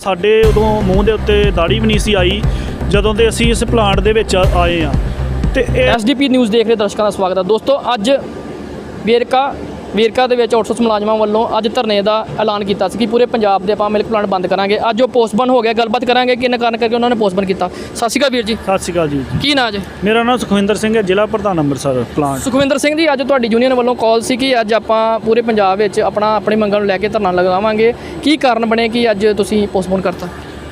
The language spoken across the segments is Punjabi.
ਸਾਡੇ ਉਦੋਂ ਮੂੰਹ ਦੇ ਉੱਤੇ ਦਾੜੀ ਵੀ ਨਹੀਂ ਸੀ ਆਈ ਜਦੋਂ ਦੇ ਅਸੀਂ ਇਸ ਪਲਾਂਟ ਦੇ ਵਿੱਚ ਆਏ ਆ ਤੇ ਇਹ ਐਸਡੀਪੀ ਨਿਊਜ਼ ਦੇਖ ਰਹੇ ਦਰਸ਼ਕਾਂ ਦਾ ਸਵਾਗਤ ਹੈ। ਦੋਸਤੋ, ਅੱਜ ਵੇਰਕਾ ਵੇਰਕਾ ਦੇ ਵਿੱਚ ਆਊਟਸੋਰਸ ਮੁਲਾਜ਼ਮਾਂ ਵੱਲੋਂ ਅੱਜ ਧਰਨੇ ਦਾ ਐਲਾਨ ਕੀਤਾ ਸੀ ਕਿ ਪੂਰੇ ਪੰਜਾਬ ਦੇ ਆਪਾਂ ਮਿਲਕ ਪਲਾਂਟ ਬੰਦ ਕਰਾਂਗੇ। ਅੱਜ ਉਹ ਪੋਸਟਪੋਨ ਹੋ ਗਿਆ ਗੱਲਬਾਤ ਕਰਾਂਗੇ ਕਿ ਇਹਨਾਂ ਕਾਰਨ ਕਰਕੇ ਉਹਨਾਂ ਨੇ ਪੋਸਟਪੋਨ ਕੀਤਾ। ਸਤਿ ਸ਼੍ਰੀ ਅਕਾਲ ਵੀਰ ਜੀ। ਸਤਿ ਸ਼੍ਰੀ ਅਕਾਲ ਜੀ। ਕੀ ਨਾਂ ਜੀ ਮੇਰਾ ਨਾਮ ਸੁਖਵਿੰਦਰ ਸਿੰਘ ਹੈ ਜ਼ਿਲ੍ਹਾ ਪ੍ਰਧਾਨ ਅੰਮ੍ਰਿਤਸਰ ਪਲਾਂਟ। ਸੁਖਵਿੰਦਰ ਸਿੰਘ ਜੀ ਅੱਜ ਤੁਹਾਡੀ ਯੂਨੀਅਨ ਵੱਲੋਂ ਕਾਲ ਸੀ ਕਿ ਅੱਜ ਆਪਾਂ ਪੂਰੇ ਪੰਜਾਬ ਵਿੱਚ ਆਪਣਾ ਆਪਣੀ ਮੰਗਾਂ ਨੂੰ ਲੈ ਕੇ ਧਰਨਾ ਲਗਾਵਾਂਗੇ। ਕੀ ਕਾਰਨ ਬਣੇ ਕਿ ਅੱਜ ਤੁਸੀਂ ਪੋਸਟਪੋਨ ਕਰਤਾ?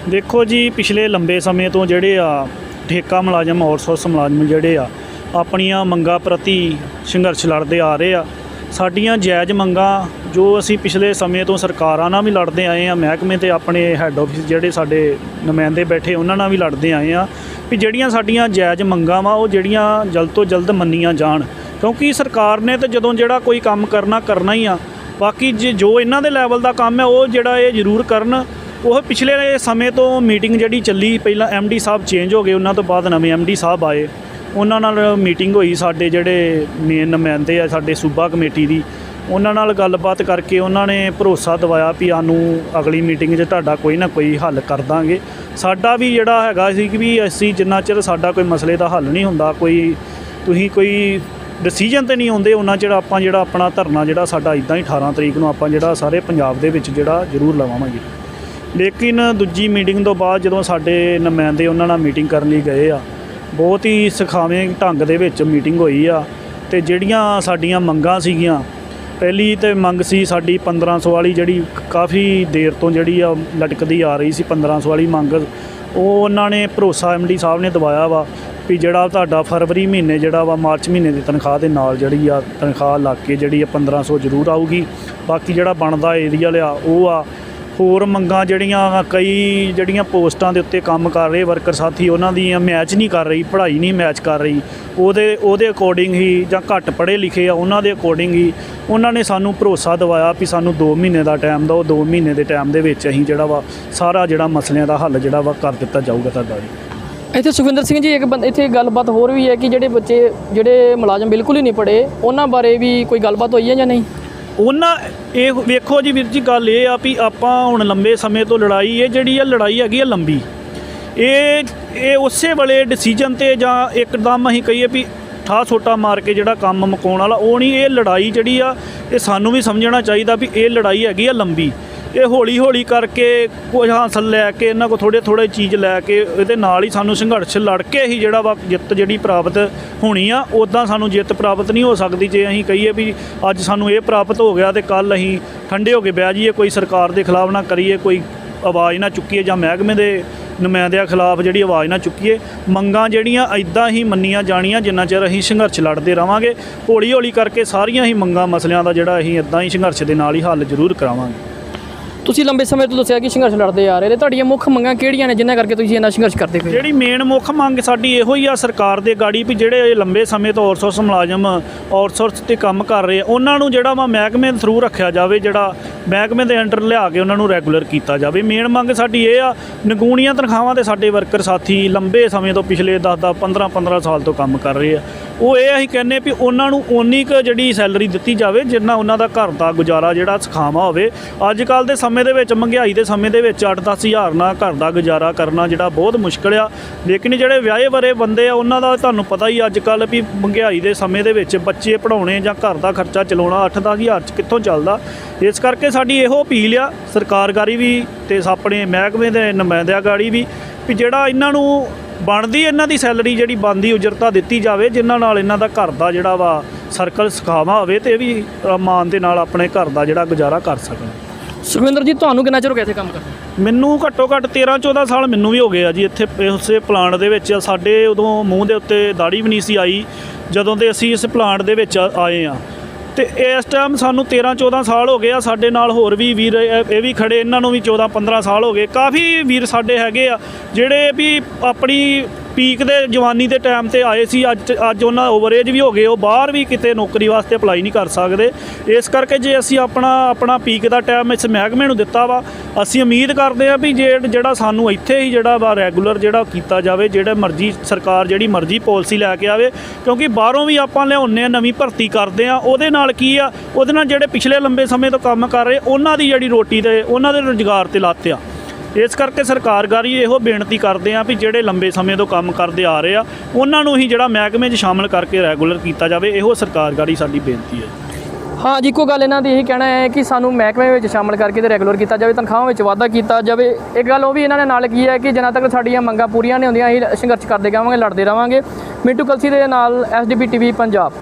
ਦੇਖੋ ਜੀ ਪਿਛਲੇ ਲੰਬੇ ਸਮੇਂ ਤੋਂ ਜਿਹੜੇ ਆ ਠੇਕਾ ਮੁਲਾਜ਼ਮ ਆਊਟਸੋਰਸ ਮੁਲਾਜ਼ਮ ਜਿਹੜੇ ਆ ਆਪਣੀਆਂ ਮੰਗਾਂ ਪ੍ਰਤੀ ਸੰਘਰਸ਼ ਲੜਦੇ ਆ ਰਹੇ ਆ। ਸਾਡੀਆਂ ਜਾਇਜ਼ ਮੰਗਾਂ ਜੋ ਅਸੀਂ ਪਿਛਲੇ ਸਮੇਂ ਤੋਂ ਸਰਕਾਰਾਂ ਨਾਲ ਵੀ ਲੜਦੇ ਆਏ ਆ ਮਹਿਕਮੇ ਤੇ ਆਪਣੇ ਹੈੱਡ ਆਫਿਸ ਜਿਹੜੇ ਸਾਡੇ ਨੁਮਾਇੰਦੇ ਬੈਠੇ ਉਹਨਾਂ ਨਾਲ ਵੀ ਲੜਦੇ ਆਏ ਆ ਵੀ ਜਿਹੜੀਆਂ ਸਾਡੀਆਂ ਜਾਇਜ਼ ਮੰਗਾਂ ਵਾ, ਉਹ ਜਿਹੜੀਆਂ ਜਲਦ ਤੋਂ ਜਲਦ ਮੰਨੀਆਂ ਜਾਣ। ਕਿਉਂਕਿ ਸਰਕਾਰ ਨੇ ਤੇ ਜਦੋਂ ਜਿਹੜਾ ਕੋਈ ਕੰਮ ਕਰਨਾ ਕਰਨਾ ਹੀ ਆ। ਬਾਕੀ ਜੇ ਜੋ ਇਹਨਾਂ ਦੇ ਲੈਵਲ ਦਾ ਕੰਮ ਹੈ, ਉਹ ਜਿਹੜਾ ਇਹ ਜ਼ਰੂਰ ਕਰਨ। ਉਹ ਪਿਛਲੇ ਸਮੇਂ ਤੋਂ ਮੀਟਿੰਗ ਜਿਹੜੀ ਚੱਲੀ, ਪਹਿਲਾਂ ਐਮਡੀ ਸਾਹਿਬ ਚੇਂਜ ਹੋ ਗਏ, ਉਹਨਾਂ ਤੋਂ ਬਾਅਦ ਨਵੇਂ ਐਮਡੀ ਸਾਹਿਬ ਆਏ। ਉਹਨਾਂ ਨਾਲ ਮੀਟਿੰਗ ਹੋਈ ਸਾਡੇ ਜਿਹੜੇ ਮੇਨ ਨੁਮਾਇੰਦੇ ਆ, ਸਾਡੇ ਸੂਬਾ ਕਮੇਟੀ ਦੀ, ਉਹਨਾਂ ਨਾਲ ਗੱਲਬਾਤ ਕਰਕੇ ਉਹਨਾਂ ਨੇ ਭਰੋਸਾ ਦਿਵਾਇਆ ਵੀ ਸਾਨੂੰ ਅਗਲੀ ਮੀਟਿੰਗ 'ਚ ਤੁਹਾਡਾ ਕੋਈ ਨਾ ਕੋਈ ਹੱਲ ਕਰ ਦਾਂਗੇ। ਸਾਡਾ ਵੀ ਜਿਹੜਾ ਹੈਗਾ ਸੀ ਕਿ ਵੀ ਅਸੀਂ ਜਿੰਨਾ ਚਿਰ ਸਾਡਾ ਕੋਈ ਮਸਲੇ ਦਾ ਹੱਲ ਨਹੀਂ ਹੁੰਦਾ, ਕੋਈ ਤੁਸੀਂ ਕੋਈ ਡਿਸੀਜਨ ਤੇ ਨਹੀਂ ਆਉਂਦੇ, ਉਹਨਾਂ ਚਿਰ ਆਪਾਂ ਜਿਹੜਾ ਆਪਣਾ ਧਰਨਾ ਜਿਹੜਾ ਸਾਡਾ ਇਦਾਂ ਹੀ 18 ਤਰੀਕ ਨੂੰ ਆਪਾਂ ਜਿਹੜਾ ਸਾਰੇ ਪੰਜਾਬ ਦੇ ਵਿੱਚ ਜਿਹੜਾ ਜ਼ਰੂਰ ਲਵਾਵਾਂਗੇ। ਲੇਕਿਨ ਦੂਜੀ ਮੀਟਿੰਗ ਤੋਂ ਬਾਅਦ ਜਦੋਂ ਸਾਡੇ ਨੁਮਾਇੰਦੇ ਉਹਨਾਂ ਨਾਲ ਮੀਟਿੰਗ ਕਰਨ ਲਈ ਗਏ ਆ ਬਹੁਤ ਹੀ ਸੁਖਾਵੇਂ ਢੰਗ ਦੇ ਵਿੱਚ ਮੀਟਿੰਗ ਹੋਈ ਆ ਤੇ ਜਿਹੜੀਆਂ ਸਾਡੀਆਂ ਮੰਗਾਂ ਸੀਗੀਆਂ, ਪਹਿਲੀ ਤੇ ਮੰਗ ਸੀ ਸਾਡੀ 1500 ਵਾਲੀ ਜਿਹੜੀ ਕਾਫੀ ਦੇਰ ਤੋਂ ਜਿਹੜੀ ਆ ਲਟਕਦੀ ਆ ਰਹੀ ਸੀ 1500 ਵਾਲੀ ਮੰਗ। ਉਹ ਉਹਨਾਂ ਨੇ ਭਰੋਸਾ ਐਮਡੀ ਸਾਹਿਬ ਨੇ ਦਵਾਇਆ ਵਾ ਵੀ ਜਿਹੜਾ ਤੁਹਾਡਾ ਫਰਵਰੀ ਮਹੀਨੇ ਜਿਹੜਾ ਵਾ ਮਾਰਚ ਮਹੀਨੇ ਦੀ ਤਨਖਾਹ ਦੇ ਨਾਲ ਜਿਹੜੀ ਆ ਤਨਖਾਹ ਲੱਗ ਕੇ ਜਿਹੜੀ ਆ 1500 ਜ਼ਰੂਰ ਆਊਗੀ। ਬਾਕੀ ਜਿਹੜਾ ਬਣਦਾ ਏਰੀਆ ਲਿਆ, ਉਹ ਆ ਹੋਰ ਮੰਗਾਂ ਜਿਹੜੀਆਂ ਕਈ ਜਿਹੜੀਆਂ ਪੋਸਟਾਂ ਦੇ ਉੱਤੇ ਕੰਮ ਕਰ ਰਹੇ ਵਰਕਰ ਸਾਥੀ, ਉਹਨਾਂ ਦੀਆਂ ਮੈਚ ਨਹੀਂ ਕਰ ਰਹੀ, ਪੜ੍ਹਾਈ ਨਹੀਂ ਮੈਚ ਕਰ ਰਹੀ। ਉਹਦੇ ਉਹਦੇ ਅਕੋਰਡਿੰਗ ਹੀ ਜਾਂ ਘੱਟ ਪੜ੍ਹੇ ਲਿਖੇ ਆ, ਉਹਨਾਂ ਦੇ ਅਕੋਰਡਿੰਗ ਹੀ ਉਹਨਾਂ ਨੇ ਸਾਨੂੰ ਭਰੋਸਾ ਦਿਵਾਇਆ ਵੀ ਸਾਨੂੰ 2 ਮਹੀਨੇ ਦਾ ਟਾਈਮ ਦਿਓ 2 ਮਹੀਨੇ ਦੇ ਟਾਈਮ ਦੇ ਵਿੱਚ ਅਸੀਂ ਜਿਹੜਾ ਵਾ ਸਾਰਾ ਜਿਹੜਾ ਮਸਲਿਆਂ ਦਾ ਹੱਲ ਜਿਹੜਾ ਵਾ ਕਰ ਦਿੱਤਾ ਜਾਊਗਾ ਤੁਹਾਡਾ ਜੀ। ਇੱਥੇ ਸੁਖਵਿੰਦਰ ਸਿੰਘ ਜੀ, ਇੱਕ ਬੰਦ ਇੱਥੇ ਗੱਲਬਾਤ ਹੋਰ ਵੀ ਹੈ ਕਿ ਜਿਹੜੇ ਬੱਚੇ, ਜਿਹੜੇ ਮੁਲਾਜ਼ਮ ਬਿਲਕੁਲ ਹੀ ਨਹੀਂ ਪੜ੍ਹੇ, ਉਹਨਾਂ ਬਾਰੇ ਵੀ ਕੋਈ ਗੱਲਬਾਤ ਹੋਈ ਹੈ ਜਾਂ ਨਹੀਂ? ਉਹਨਾਂ, ਇਹ ਵੇਖੋ ਜੀ ਵੀਰ ਜੀ ਗੱਲ ਇਹ ਆ ਵੀ ਆਪਾਂ ਹੁਣ ਲੰਬੇ ਸਮੇਂ ਤੋਂ ਲੜਾਈ, ਇਹ ਜਿਹੜੀ ਆ ਲੜਾਈ ਹੈਗੀ ਆ ਲੰਬੀ। ਇਹ ਇਹ ਉਸੇ ਵੇਲੇ ਡਿਸੀਜਨ ਤੇ ਜਾਂ ਇੱਕਦਮ ਅਸੀਂ ਕਹੀਏ ਵੀ ਠਾ ਛੋਟਾ ਮਾਰ ਕੇ ਜਿਹੜਾ ਕੰਮ ਮੁਕਾਉਣ ਵਾਲਾ, ਉਹ ਨਹੀਂ, ਇਹ ਲੜਾਈ ਜਿਹੜੀ ਆ, ਇਹ ਸਾਨੂੰ ਵੀ ਸਮਝਣਾ ਚਾਹੀਦਾ ਵੀ ਇਹ ਲੜਾਈ ਹੈਗੀ ਆ ਲੰਬੀ। ਇਹ ਹੌਲੀ ਹੌਲੀ ਕਰਕੇ ਕੁਝ ਹਾਸਲ ਲੈ ਕੇ, ਇਹਨਾਂ ਕੋ ਥੋੜੇ ਥੋੜੇ ਚੀਜ਼ ਲੈ ਕੇ, ਇਹਦੇ ਨਾਲ ਹੀ ਸਾਨੂੰ ਸੰਘਰਸ਼ ਲੜ ਕੇ ਹੀ ਜਿਹੜਾ ਵਾ ਜਿੱਤ ਜਿਹੜੀ ਪ੍ਰਾਪਤ ਹੋਣੀ ਆ ਉਦਾਂ ਸਾਨੂੰ ਜਿੱਤ ਪ੍ਰਾਪਤ ਨਹੀਂ ਹੋ ਸਕਦੀ ਜੇ ਅਸੀਂ ਕਹੀਏ ਵੀ ਅੱਜ ਸਾਨੂੰ ਇਹ ਪ੍ਰਾਪਤ ਹੋ ਗਿਆ ਤੇ ਕੱਲ ਅਸੀਂ ਠੰਡੇ ਹੋ ਕੇ ਬਹਿ ਜਾਈਏ, ਕੋਈ ਸਰਕਾਰ ਦੇ ਖਿਲਾਫ ਨਾ ਕਰੀਏ, ਕੋਈ ਆਵਾਜ਼ ਨਾ ਚੁੱਕੀਏ ਜਾਂ ਮਹਿਕਮੇ ਦੇ ਨੁਮਾਇੰਦਿਆਂ ਖਿਲਾਫ ਜਿਹੜੀ ਆਵਾਜ਼ ਨਾ ਚੁੱਕੀਏ, ਮੰਗਾਂ ਜਿਹੜੀਆਂ ਐਦਾਂ ਹੀ ਮੰਨੀਆਂ ਜਾਣੀਆਂ ਜਿੰਨਾ ਚਿਰ ਅਸੀਂ ਸੰਘਰਸ਼ ਲੜਦੇ ਰਵਾਂਗੇ, ਹੌਲੀ ਹੌਲੀ ਕਰਕੇ ਸਾਰੀਆਂ ਹੀ ਮੰਗਾਂ, ਮਸਲਿਆਂ ਦਾ ਜਿਹੜਾ ਅਸੀਂ ਐਦਾਂ ਹੀ ਸੰਘਰਸ਼ ਦੇ ਨਾਲ ਹੀ ਹੱਲ ਜ਼ਰੂਰ ਕਰਾਵਾਂਗੇ। ਤੁਸੀਂ ਲੰਬੇ ਸਮੇਂ ਤੋਂ ਦੱਸਿਆ ਕਿ ਸੰਘਰਸ਼ ਲੜਦੇ ਆ ਰਹੇ ਤੇ ਤੁਹਾਡੀਆਂ ਮੁੱਖ ਮੰਗਾਂ ਕਿਹੜੀਆਂ ਨੇ ਜਿਨ੍ਹਾਂ ਕਰਕੇ ਤੁਸੀਂ ਇੰਨਾ ਸੰਘਰਸ਼ ਕਰਦੇ ਹੋ? ਜਿਹੜੀ ਮੇਨ ਮੁੱਖ ਮੰਗ ਸਾਡੀ ਇਹੋ ਹੀ ਆ ਸਰਕਾਰ ਦੇ ਗਾੜੀ ਵੀ ਜਿਹੜੇ ਲੰਬੇ ਸਮੇਂ ਤੋਂ ਆਊਟਸੋਰਸ ਮੁਲਾਜ਼ਮ ਆਊਟਸੋਰਸ ਤੇ ਕੰਮ ਕਰ ਰਹੇ ਆ, ਉਹਨਾਂ ਨੂੰ ਜਿਹੜਾ ਵਾ ਮਹਿਕਮੇ ਦੇ ਥਰੂ ਰੱਖਿਆ ਜਾਵੇ, ਜਿਹੜਾ ਮਹਿਕਮੇ ਦੇ ਅੰਡਰ ਲਿਆ ਕੇ ਉਹਨਾਂ ਨੂੰ ਰੈਗੂਲਰ ਕੀਤਾ ਜਾਵੇ ਮੇਨ ਮੰਗ ਸਾਡੀ ਇਹ ਆ, ਨਗੂਣੀਆਂ ਤਨਖਾਹਾਂ ਦੇ ਸਾਡੇ ਵਰਕਰ ਸਾਥੀ ਲੰਬੇ ਸਮੇਂ ਤੋਂ ਪਿਛਲੇ 10 10 15 15 ਸਾਲ ਤੋਂ ਕੰਮ ਕਰ ਰਹੇ ਆ ਉਹ ਇਹ ਅਸੀਂ ਕਹਿੰਨੇ ਵੀ ਉਹਨਾਂ ਨੂੰ ਓਨੀ ਕੁ ਜਿਹੜੀ ਸੈਲਰੀ ਦਿੱਤੀ ਜਾਵੇ ਜਿੰਨਾ ਉਹਨਾਂ ਦਾ ਘਰ ਦਾ ਗੁਜ਼ਾਰਾ ਜਿਹੜਾ ਸਖਾਵਾ ਹੋਵੇ। ਅੱਜ ਕੱਲ ਦੇ ਸਮੇਂ ਦੇ ਵਿੱਚ, ਮਹਿੰਗਾਈ ਦੇ ਸਮੇਂ ਦੇ ਵਿੱਚ 8-10 ਹਜ਼ਾਰ ਨਾਲ ਘਰ ਦਾ ਗੁਜ਼ਾਰਾ ਕਰਨਾ ਜਿਹੜਾ ਬਹੁਤ ਮੁਸ਼ਕਲ ਆ। ਲੇਕਿਨ ਜਿਹੜੇ ਵਿਆਹੇ ਬਰੇ ਬੰਦੇ ਆ, ਉਹਨਾਂ ਦਾ ਤੁਹਾਨੂੰ ਪਤਾ ਹੀ ਅੱਜ ਕੱਲ ਵੀ ਮਹਿੰਗਾਈ ਦੇ ਸਮੇਂ ਦੇ ਵਿੱਚ ਬੱਚੇ ਪੜਾਉਣੇ ਜਾਂ ਘਰ ਦਾ ਖਰਚਾ ਚਲਾਉਣਾ 8-10 ਹਜ਼ਾਰ ਚ ਕਿੱਥੋਂ ਚੱਲਦਾ? ਇਸ ਕਰਕੇ ਸਾਡੀ ਇਹੋ ਅਪੀਲ ਆ, ਸਰਕਾਰਗਾਰੀ ਵੀ ਤੇ ਆਪਣੇ ਮਹਿਕਮੇ ਦੇ ਨੁਮਾਇੰਦਿਆਂ ਗਾੜੀ ਵੀ ਵੀ ਜਿਹੜਾ ਇਹਨਾਂ ਨੂੰ ਬਣਦੀ ਇਹਨਾਂ ਦੀ ਸੈਲਰੀ ਜਿਹੜੀ ਬਣਦੀ ਉਜਰਤਾ ਦਿੱਤੀ ਜਾਵੇ ਜਿਨ੍ਹਾਂ ਨਾਲ ਇਹਨਾਂ ਦਾ ਘਰ ਦਾ ਜਿਹੜਾ ਵਾ ਸਰਕਲ ਸੁਖਾਵਾ ਹੋਵੇ ਤੇ ਇਹ ਵੀ ਮਾਨ ਦੇ ਨਾਲ ਆਪਣੇ ਘਰ ਦਾ ਜਿਹੜਾ ਗੁਜ਼ਾਰਾ ਕਰ ਸਕਣ। ਸੁਖਵਿੰਦਰ ਜੀ ਤੁਹਾਨੂੰ ਕਿੰਨਾ ਚਿਰ ਹੋ ਗਿਆ ਇੱਥੇ ਕੰਮ ਕਰਦੇ ਮੈਨੂੰ ਘੱਟੋ ਘੱਟ 13 14 ਸਾਲ ਮੈਨੂੰ ਵੀ ਹੋ ਗਏ ਆ ਜੀ ਇੱਥੇ ਉਸੇ ਪਲਾਂਟ ਦੇ ਵਿੱਚ। ਸਾਡੇ ਉਦੋਂ ਮੂੰਹ ਦੇ ਉੱਤੇ ਦਾੜੀ ਵੀ ਨਹੀਂ ਸੀ ਆਈ ਜਦੋਂ ਦੇ ਅਸੀਂ ਇਸ ਪਲਾਂਟ ਦੇ ਵਿੱਚ ਆਏ ਆ। ਤੇ ਇਸ ਟਾਈਮ ਸਾਨੂੰ 13 14 ਸਾਲ ਹੋ ਗਏ ਆ, ਸਾਡੇ ਨਾਲ ਹੋਰ ਵੀ ਵੀਰ, ਇਹ ਵੀ ਖੜੇ, ਇਹਨਾਂ ਨੂੰ ਵੀ 14 15 ਸਾਲ ਹੋ ਗਏ। ਕਾਫੀ ਵੀਰ ਸਾਡੇ ਹੈਗੇ ਆ, ਜਿਹੜੇ ਵੀ ਆਪਣੀ ਪੀਕ ਦੇ ਜਵਾਨੀ ਦੇ ਟਾਈਮ ਤੇ ਆਏ ਸੀ, ਅੱਜ ਅੱਜ ਉਹਨਾਂ ਓਵਰਏਜ ਵੀ ਹੋ ਗਏ, ਉਹ ਬਾਹਰ ਵੀ ਕਿਤੇ ਨੌਕਰੀ ਵਾਸਤੇ ਅਪਲਾਈ ਨਹੀਂ ਕਰ ਸਕਦੇ। ਇਸ ਕਰਕੇ ਜੇ ਅਸੀਂ ਆਪਣਾ ਆਪਣਾ ਪੀਕ ਦਾ ਟਾਈਮ ਇਸ ਮਹਿਕਮੇ ਨੂੰ ਦਿੱਤਾ ਵਾ, ਅਸੀਂ ਉਮੀਦ ਕਰਦੇ ਆ ਵੀ ਜੇ, ਜਿਹੜਾ ਸਾਨੂੰ ਇੱਥੇ ਹੀ ਜਿਹੜਾ ਵਾ ਰੈਗੂਲਰ ਜਿਹੜਾ ਕੀਤਾ ਜਾਵੇ, ਜਿਹੜਾ ਮਰਜ਼ੀ ਸਰਕਾਰ ਜਿਹੜੀ ਮਰਜ਼ੀ ਪਾਲਿਸੀ ਲੈ ਕੇ ਆਵੇ, ਕਿਉਂਕਿ ਬਾਹਰੋਂ ਵੀ ਆਪਾਂ ਲਿਆਉਂਦੇ ਆ ਨਵੀਂ ਭਰਤੀ ਕਰਦੇ ਆ ਉਹਦੇ ਨਾਲ ਕੀ ਆ, ਉਹਦੇ ਨਾਲ ਜਿਹੜੇ ਪਿਛਲੇ ਲੰਬੇ ਸਮੇਂ ਤੋਂ ਕੰਮ ਕਰ ਰਹੇ, ਉਹਨਾਂ ਦੀ ਜਿਹੜੀ ਰੋਟੀ ਤੇ, ਉਹਨਾਂ ਦੇ ਰੁਜ਼ਗਾਰ ਤੇ ਲੱਤ ਆ। ਇਸ ਕਰਕੇ ਸਰਕਾਰਗਾਰੀ ਇਹੋ ਬੇਨਤੀ ਕਰਦੇ ਆ ਵੀ ਜਿਹੜੇ ਲੰਬੇ ਸਮੇਂ ਤੋਂ ਕੰਮ ਕਰਦੇ ਆ ਰਹੇ ਆ, ਉਹਨਾਂ ਨੂੰ ਹੀ ਜਿਹੜਾ ਮਹਿਕਮੇ 'ਚ ਸ਼ਾਮਲ ਕਰਕੇ ਰੈਗੂਲਰ ਕੀਤਾ ਜਾਵੇ, ਇਹੋ ਸਰਕਾਰਗਾਰੀ ਸਾਡੀ ਬੇਨਤੀ ਹੈ। ਹਾਂ ਜੀ, ਇੱਕੋ ਗੱਲ ਇਹਨਾਂ ਦੀ ਇਹੀ ਕਹਿਣਾ ਹੈ ਕਿ ਸਾਨੂੰ ਮਹਿਕਮੇ ਵਿੱਚ ਸ਼ਾਮਲ ਕਰਕੇ ਤੇ ਰੈਗੂਲਰ ਕੀਤਾ ਜਾਵੇ, ਤਨਖਾਹਾਂ ਵਿੱਚ ਵਾਧਾ ਕੀਤਾ ਜਾਵੇ। ਇੱਕ ਗੱਲ ਉਹ ਵੀ ਇਹਨਾਂ ਨੇ ਨਾਲ ਕੀ ਹੈ ਕਿ ਜਿੰਨਾ ਤੱਕ ਸਾਡੀਆਂ ਮੰਗਾਂ ਪੂਰੀਆਂ ਨਹੀਂ ਹੁੰਦੀਆਂ, ਅਸੀਂ ਸੰਘਰਸ਼ ਕਰਦੇ ਜਾਵਾਂਗੇ ਲੜਦੇ ਰਵਾਂਗੇ ਮਿੰਟੂ ਕਲਸੀ ਦੇ ਨਾਲ ਐਸਡੀਪੀ ਟੀਵੀ ਪੰਜਾਬ।